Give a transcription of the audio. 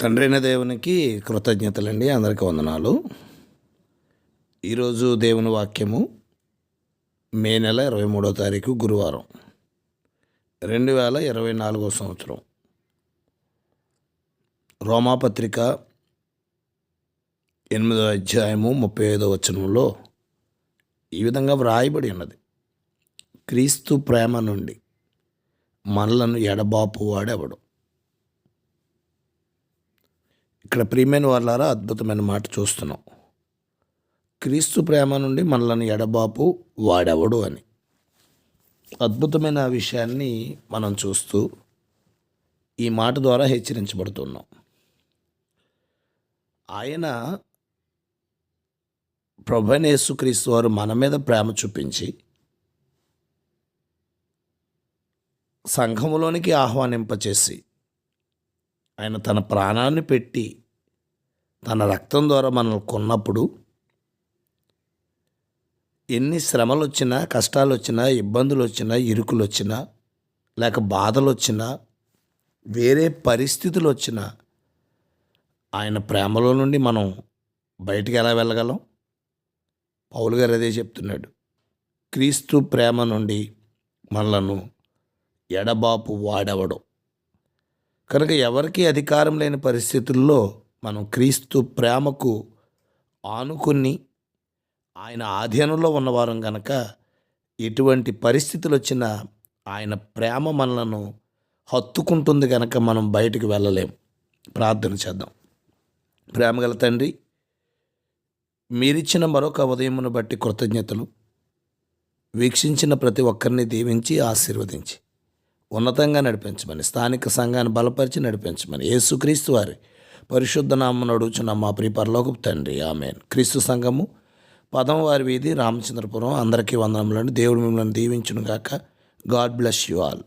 తండ్రైన దేవునికి కృతజ్ఞతలండి అందరికీ వందనాలు. ఈరోజు దేవుని వాక్యము మే నెల ఇరవై మూడో తారీఖు గురువారం రెండు వేల ఇరవై నాలుగో సంవత్సరం. రోమాపత్రిక ఎనిమిదో అధ్యాయము ముప్పై ఐదో వచనంలో ఈ విధంగా వ్రాయబడి ఉన్నది. క్రీస్తు ప్రేమ నుండి మనలను ఎడబాపు వాడెవడు ఇక్కడ ప్రియమైన వాళ్ళారా అద్భుతమైన మాట చూస్తున్నాం. క్రీస్తు ప్రేమ నుండి మనలను ఎడబాపు వాడెవడు అని. అద్భుతమైన విషయాన్ని మనం చూస్తూ ఈ మాట ద్వారా హెచ్చరించబడుతున్నాం. ఆయన ప్రభనేసు క్రీస్తు వారు మన మీద ప్రేమ చూపించి సంఘములోనికి ఆహ్వానింపచేసి ఆయన తన ప్రాణాన్ని పెట్టి తన రక్తం ద్వారా మనల్ని కొన్నప్పుడు ఎన్ని శ్రమలు వచ్చినా కష్టాలు వచ్చినా ఇబ్బందులు వచ్చినా ఇరుకులు వచ్చినా లేక బాధలు వచ్చినా వేరే పరిస్థితులు వచ్చినా ఆయన ప్రేమలో నుండి మనం బయటికి ఎలా వెళ్ళగలం? పౌలు గారు అదే చెప్తున్నాడు. క్రీస్తు ప్రేమ నుండి మనలను ఎడబాపు వాడవడం. కనుక ఎవరికి అధికారం లేని పరిస్థితుల్లో మనం క్రీస్తు ప్రేమకు ఆనుకుని ఆయన ఆధీనంలో ఉన్నవారం గనక ఎటువంటి పరిస్థితులు వచ్చినా ఆయన ప్రేమ మనలను హత్తుకుంటుంది కనుక మనం బయటికి వెళ్ళలేం. ప్రార్థన చేద్దాం. ప్రేమగల తండ్రి మీరిచ్చిన మరొక ఉదయమును బట్టి కృతజ్ఞతలు. వీక్షించిన ప్రతి ఒక్కరిని దీవించి ఆశీర్వదించి. ఉన్నతంగా నడిపించమని స్థానిక సంఘాన్ని బలపరిచి నడిపించమని. యేసుక్రీస్తు వారి పరిశుద్ధ నామను అడుగుచున్న మా ప్రియ తండ్రి. ఆమెన్. క్రీస్తు సంఘము పదం వారి వీధి రామచంద్రపురం. అందరికీ వందనములను దేవుడు మిమ్మల్ని దీవించును గాక గాడ్ బ్లెస్ యు ఆల్.